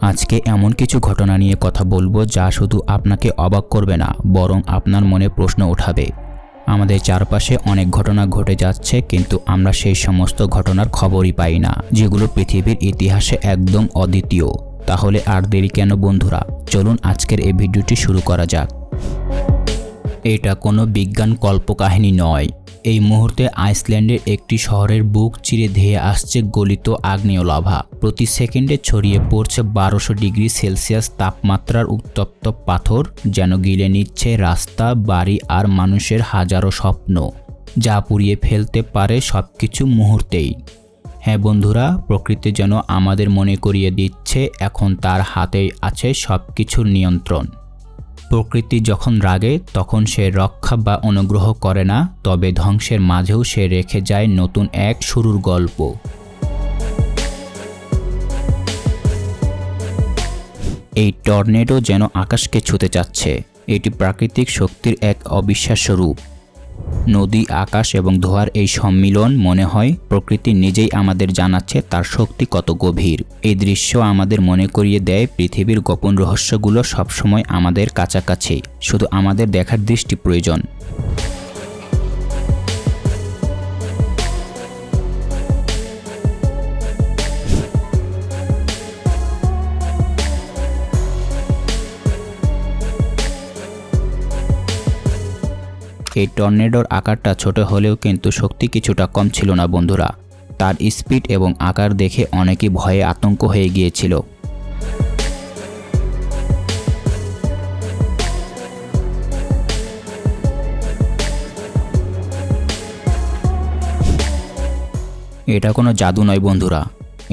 আজকে এমন কিছু ঘটনা নিয়ে কথা বলব যা শুধু আপনাকে অবাক করবে না, বরং আপনার মনে প্রশ্ন ওঠাবে। আমাদের চারপাশে অনেক ঘটনা ঘটে যাচ্ছে, কিন্তু আমরা সেই সমস্ত ঘটনার খবরই পাই না, যেগুলো পৃথিবীর ইতিহাসে একদম অদ্বিতীয়। তাহলে আর দেরি কেন বন্ধুরা? চলুন আজকের এই ভিডিওটি শুরু করা যাক। এটা কোনো বিজ্ঞান কল্পকাহিনী নয়। এই মুহূর্তে আইসল্যান্ডের একটি শহরের বুক চিরে ধেয়ে আসছে গলিত আগ্নেয় লাভা প্রতি সেকেন্ডে ছড়িয়ে পড়ছে বারোশো ডিগ্রি সেলসিয়াস তাপমাত্রার উত্তপ্ত পাথর, যেন গিলে নিচ্ছে রাস্তা, বাড়ি আর মানুষের হাজারো স্বপ্ন। যা পুড়িয়ে ফেলতে পারে সব কিছু মুহূর্তেই। হ্যাঁ বন্ধুরা, প্রকৃতি যেন আমাদের মনে করিয়ে দিচ্ছে, এখন তার হাতেই আছে সব কিছুর নিয়ন্ত্রণ। প্রকৃতি যখন রাগে, তখন সে রক্ষা বা অনুগ্রহ করে না, তবে ধ্বংসের মাঝেও সে রেখে যায় নতুন এক শুরুর গল্প। এই টর্নেডো যেন আকাশকে ছুতে চাচ্ছে। এটি প্রাকৃতিক শক্তির এক অবিশ্বাস্য রূপ। নদী, আকাশ এবং ধোয়ার এই সম্মিলন, মনে হয়, প্রকৃতি নিজেই আমাদের জানাচ্ছে তার শক্তি কত গভীর। এই দৃশ্য আমাদের মনে করিয়ে দেয় পৃথিবীর গোপন রহস্যগুলো সবসময় আমাদের কাছাকাছি, শুধু আমাদের দেখার দৃষ্টি প্রয়োজন। এই টর্নেডোর আকারটা ছোট হলেও কিন্তু শক্তি কিছুটা কম ছিল না, বন্ধুরা। তার স্পিড এবং আকার দেখে অনেকেই ভয়ে আতঙ্ক হয়ে গিয়েছিল। এটা কোনো জাদু নয়, বন্ধুরা।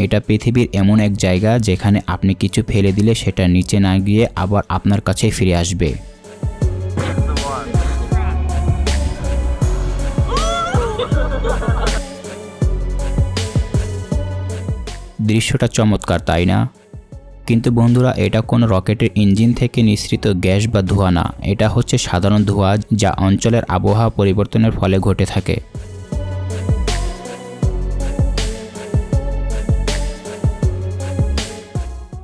এটা পৃথিবীর এমন এক জায়গা যেখানে আপনি কিছু ফেলে দিলে সেটা নিচে না গিয়ে আবার আপনার কাছেই ফিরে আসবে। দৃশ্যটা চমৎকার, তাই না? কিন্তু বন্ধুরা, এটা কোনো রকেটের ইঞ্জিন থেকে নিঃসৃত গ্যাস বা ধোঁয়া না। এটা হচ্ছে সাধারণ ধোঁয়া যা অঞ্চলের আবহাওয়া পরিবর্তনের ফলে ঘটে থাকে।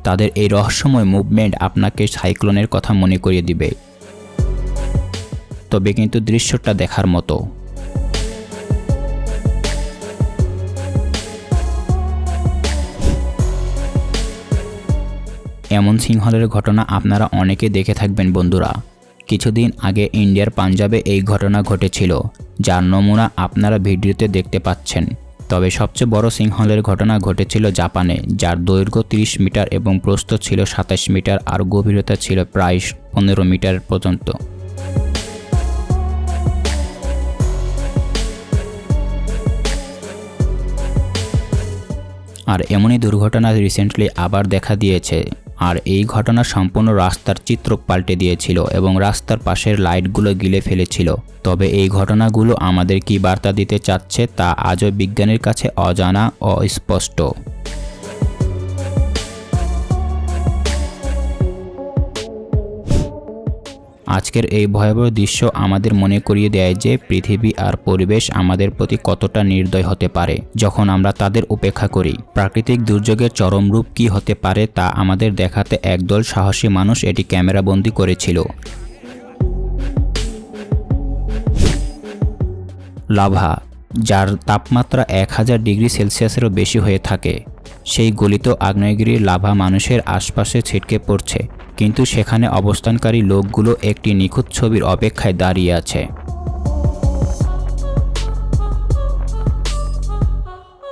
তাদের এই রহস্যময় মুভমেন্ট আপনাকে সাইক্লোনের কথা মনে করিয়ে দিবে। তবে কিন্তু দৃশ্যটা দেখার মতো। এমন সিংহলের ঘটনা আপনারা অনেকে দেখে থাকবেন বন্ধুরা। কিছুদিন আগে ইন্ডিয়ার পাঞ্জাবে এই ঘটনা ঘটেছিল, যার নমুনা আপনারা ভিডিওতে দেখতে পাচ্ছেন। তবে সবচেয়ে বড় সিংহলের ঘটনা ঘটেছিল জাপানে, যার দৈর্ঘ্য 30 মিটার এবং প্রস্থ ছিল সাতাশ মিটার আর গভীরতা ছিল প্রায় পনেরো মিটার পর্যন্ত। আর এমনই দুর্ঘটনা রিসেন্টলি আবার দেখা দিয়েছে। আর এই ঘটনা সম্পূর্ণ রাস্তার চিত্র পাল্টে দিয়েছিল এবং রাস্তার পাশের লাইটগুলো গিলে ফেলেছিল। তবে এই ঘটনাগুলো আমাদের কি বার্তা দিতে চাচ্ছে তা আজও বিজ্ঞানীর কাছে অজানা ও আজকের এই ভয়াবহ দৃশ্য আমাদের মনে করিয়ে দেয় যে পৃথিবী আর পরিবেশ আমাদের প্রতি কতটা নির্দয় হতে পারে, যখন আমরা তাদের উপেক্ষা করি। প্রাকৃতিক দুর্যোগের চরম রূপ কী হতে পারে তা আমাদের দেখাতে একদল সাহসী মানুষ এটি ক্যামেরাবন্দি করেছিল। লাভা, যার তাপমাত্রা এক হাজার ডিগ্রি সেলসিয়াসেরও বেশি হয়ে থাকে, সেই গলিত আগ্নেয়গিরির লাভা মানুষের আশপাশে ছিটকে পড়ছে। কিন্তু সেখানে অবস্থানকারী লোকগুলো একটি নিখুঁত ছবির অপেক্ষায় দাঁড়িয়ে আছে।